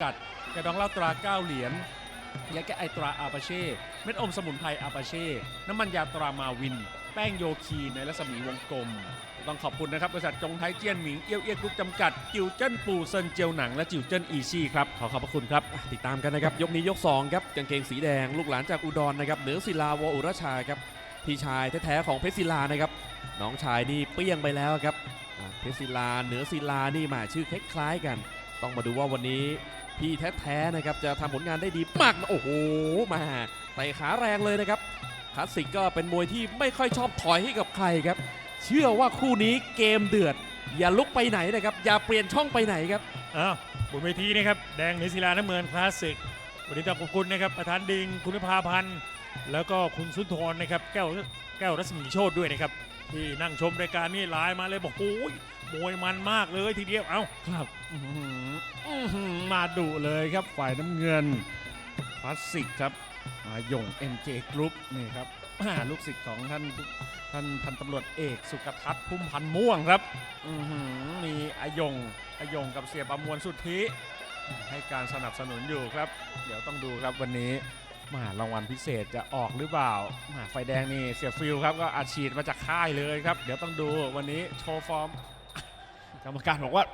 กัดกระดองเหล้าตราเก้าเหรียญยาแก้ไอตราอาปาเช่ เม็ดอมสมุนไพรอาปาเช่ น้ำมันยาตรามาวิน แป้งโยคีในรัศมีวงกลม ต้องขอบคุณนะครับ บริษัทจงไทยเจียนหมิง เอี้ยวเอี้ยกรุ๊ปจำกัด จิวเจิ้นปูเซินเจียวหนังและจิวเจิ้นอีซี่ครับ ขอขอบพระคุณครับ ติดตามกันนะครับ ยกนี้ยก 2 ครับ กางเกงสีแดง ลูกหลานจากอุดรนะครับเหนือศิลาวอุรชาครับพี่ชายแท้ๆของเพชรศิลานะครับน้องชายนี่เปี้ยงไปแล้วครับเพชรศิลาเหนือศิลานี่มาชื่อคล้ายๆกัน ต้องมาดูว่าวันนี้ พี่แท้ๆนะครับจะทำผลงานได้ดีมากโอ้โหมาเตะขาแรงเลยนะครับคลาสสิกก็เป็นมวยที่ไม่ค่อยชอบถอยให้กับใครครับ เชื่อว่าคู่นี้เกมเดือด อย่าลุกไปไหนนะครับ อย่าเปลี่ยนช่องไปไหนครับอ้าวบนเวทีนะครับแดงเหนือศิลาน้ำเงินคลาสสิกวันนี้ต้องขอบคุณนะครับประธานดิงคุณภาพันธ์ แล้วก็คุณสุนทรนะครับแก้วแก้วรัศมีโชตด้วยนะครับที่นั่งชมรายการนี้ไลน์มาเลยบอกโอ้ย มวยมันมากเลยทีเดียว เอ้า ครับอื้อหืออื้อหือมาดุเลยครับฝ่ายน้ำเงินคลาสสิกครับมาหยง MJ Group นี่ครับอ่าลูกศิษย์ของท่านท่านพันตำรวจเอกสุกทัศน์พุ่มพันธ์ม่วงครับอื้อหือมีอายงอายงกับเสียประมวลสุทธิ ให้การสนับสนุนอยู่ครับ เดี๋ยวต้องดูครับวันนี้มารางวัลพิเศษจะออกหรือเปล่ามาไฟแดงนี่เสียฟิลครับก็อัดฉีดมาจากค่ายเลยครับ เดี๋ยวต้องดูวันนี้โชว์ฟอร์ม กรรมการบอกว่า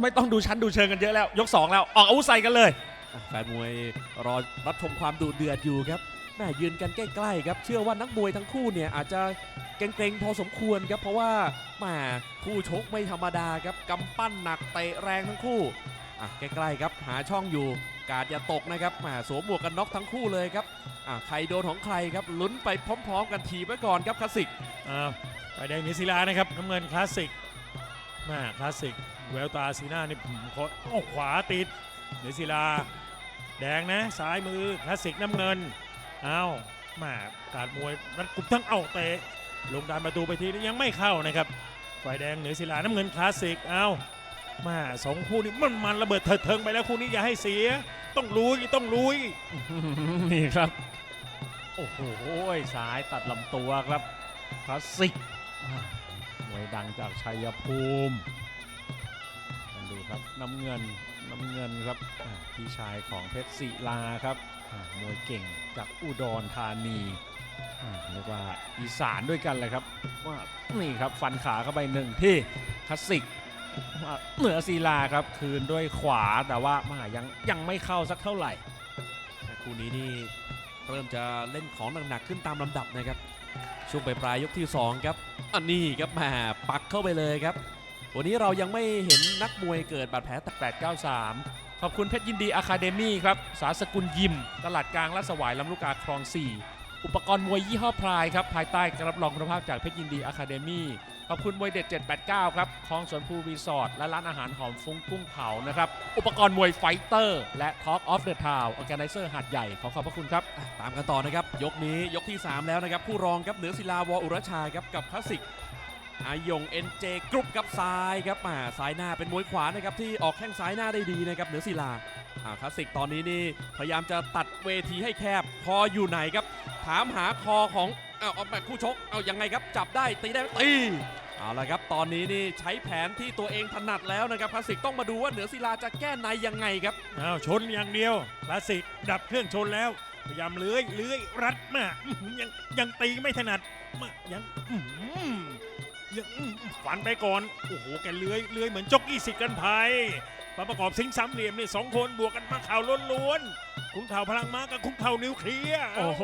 ไม่ต้องดูชั้นดูเชิงกันเยอะแล้ว ยก 2 แล้ว ออกอาวุธใส่กันเลยอะแฟนมวยรอรับชมความดุเดือดอยู่ครับแม่ยืนกันใกล้ๆครับ เชื่อว่านักมวยทั้งคู่เนี่ยอาจจะเกรงๆพอสมควรครับเพราะว่าแม่คู่ชกไม่ธรรมดาครับกำปั้นหนักเตะแรงทั้งคู่อะใกล้ๆครับหาช่องอยู่ กาดอย่าตกนะครับแหมสวมหมวกกันน็อกทั้งคู่เลยครับอะใครโดนของใครครับลุ้นไปพร้อม ๆ กันทีไว้ก่อนครับคลาสสิกอ้าวไฟแดงเหนือศิลานะครับน้ำเงินคลาสสิก มาคลาสสิกแววตาสีหน้านี่ผมขอโอ้ขวาติดเหนือศิลา แดงนะซ้ายมือคลาสสิกน้ำเงินเอ้ามาการมวยรัดกุมทั้งเอาเตะลงดานประตูไปทีนี้ยังไม่เข้านะครับฝ่ายแดงเหนือศิลาน้ำเงินคลาสสิกเอ้ามาสองคู่นี้มันมันระเบิดเถิดเทิงไปแล้วคู่นี้อย่าให้เสีย ต้องลุยต้องลุยนี่ครับ โอ้โหสายตัดลำตัวครับคลาสสิก มวยดังจากชัยภูมิลองดูครับน้ำเงินน้ำเงินครับอ่าพี่ชายของเพชรศิลาครับอ่ามวยเก่งจากอุดรธานีอ่าเรียกว่าอีสานด้วยกันเลยครับว่านี่ครับฟันขาเข้าไปหนึ่งที่คลาสสิกอ่าเหนือศิลาครับคืนด้วยขวาแต่ว่ามายังยังไม่เข้าสักเท่าไหร่แต่คู่นี้นี่เริ่มจะเล่นของหนักๆขึ้นตามลำดับนะครับ ช่วงปลายๆยกที่ 2 ครับ อันนี้ครับแหมปักเข้าไปเลยครับ วันนี้เรายังไม่เห็นนักมวยเกิดบาดแผลแตก893 ขอบคุณเพชรยินดีอะคาเดมี่ครับ สาสกุลยิม ตลาดกลางลาดสวายลำลูกกาคลอง 4 อุปกรณ์มวยยี่ห้อพรายครับภายใต้การรับรองคุณภาพจากเพชรยินดีอะคาเดมี่ขอบคุณมวยเด็ด 789 ครับคลองสวนภูรีสอร์ทและร้านอาหารหอมฟุ้งกุ้งเผานะครับ อุปกรณ์มวยไฟเตอร์ และ Talk of the Town ออแกไนเซอร์หาดใหญ่ ขอขอบพระคุณครับ ตามกันต่อนะครับ ยกนี้ยกที่ 3 แล้วนะครับ ผู้รองครับเหนือศิลาวออุรชาครับกับคลาสสิกอายง NJ กรุ๊ปกับซ้ายครับมาซ้ายหน้าเป็นมวยขวานะครับที่ออกแข้งซ้ายหน้าได้ดีนะครับเหนือศิลาคลาสสิกตอนนี้นี่พยายามจะตัดเวทีให้แคบคออยู่ไหนครับ ถามหาคอของเอาเอาแบบคู่ชกเอายังไงครับจับได้ตีได้ตีเอาละครับตอนนี้นี่ใช้แผนที่ตัวเองถนัดแล้วนะครับคลาสสิกต้องมาดูว่าเหนือศิลาจะแก้ในยังไงครับอ้าวชนอย่างเดียวคลาสสิกดับเครื่องชนแล้ว พยายามเลื้อยเลื้อยรัดมายังยังตีไม่ถนัดมายังยังฝันไปก่อนโอ้โหแกเลื้อยเลื้อยเหมือนจ็อกกี้สิทธิ์กันภัยมาประกอบสิงสามเหลี่ยมนี่สองคนบวกกันมาข่าวล้วนๆ คุ้งเข่าพลังม้ากับคุ้งเข่านิวเคลียร์โอ้โห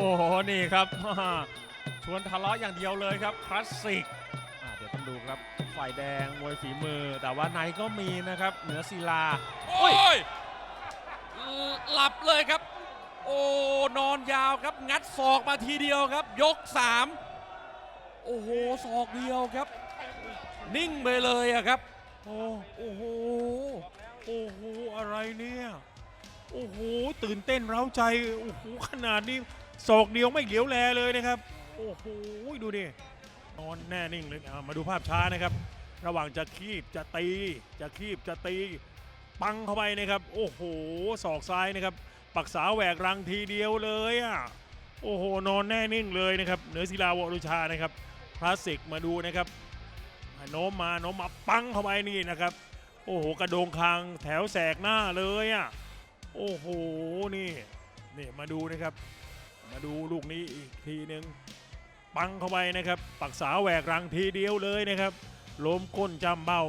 นี่ครับ ชวนทะเลาะอย่างเดียวเลยครับ คลาสสิกอ่าเดี๋ยวต้องดูครับ ฝ่ายแดงมวยฝีมือ แต่ว่าในก็มีนะครับ เหนือศิลา โอ้ย หลับเลยครับ โอ้ นอนยาวครับ งัดศอกมาทีเดียวครับ ยก3โอ้โห ศอกเดียวครับ นิ่งไปเลยอะครับ โอ้โอ้โหโอ้โห อะไรเนี่ย โอ้โหตื่นเต้นเร้าใจโอ้โหขนาดนี้ศอกเดียวไม่เหลียวแลเลยนะครับ โอ้โหดูดินอนแน่นิ่งเลยอะมาดูภาพช้านะครับ ระหว่างจะคีบจะตี จะคีบจะตี ปังเข้าไปนะครับ โอ้โหศอกซ้ายนะครับ ปักษาแหวกรังทีเดียวเลยอะโอ้โหนอนแน่นิ่งเลยนะครับเหนือศิลาวรุชานะครับคลาสสิกมาดูนะครับโน้มมาโน้มมาปังเข้าไปนี่นะครับ โอ้โหกระโดงคางแถวแสกหน้าเลยอะ โอ้โห นี่ นี่มาดูนะครับ มาดูลูกนี้อีกทีหนึ่งปังเข้าไปนะครับ ปักษาแหวกรังทีเดียวเลยนะครับ ล้มก้นจำเบ้า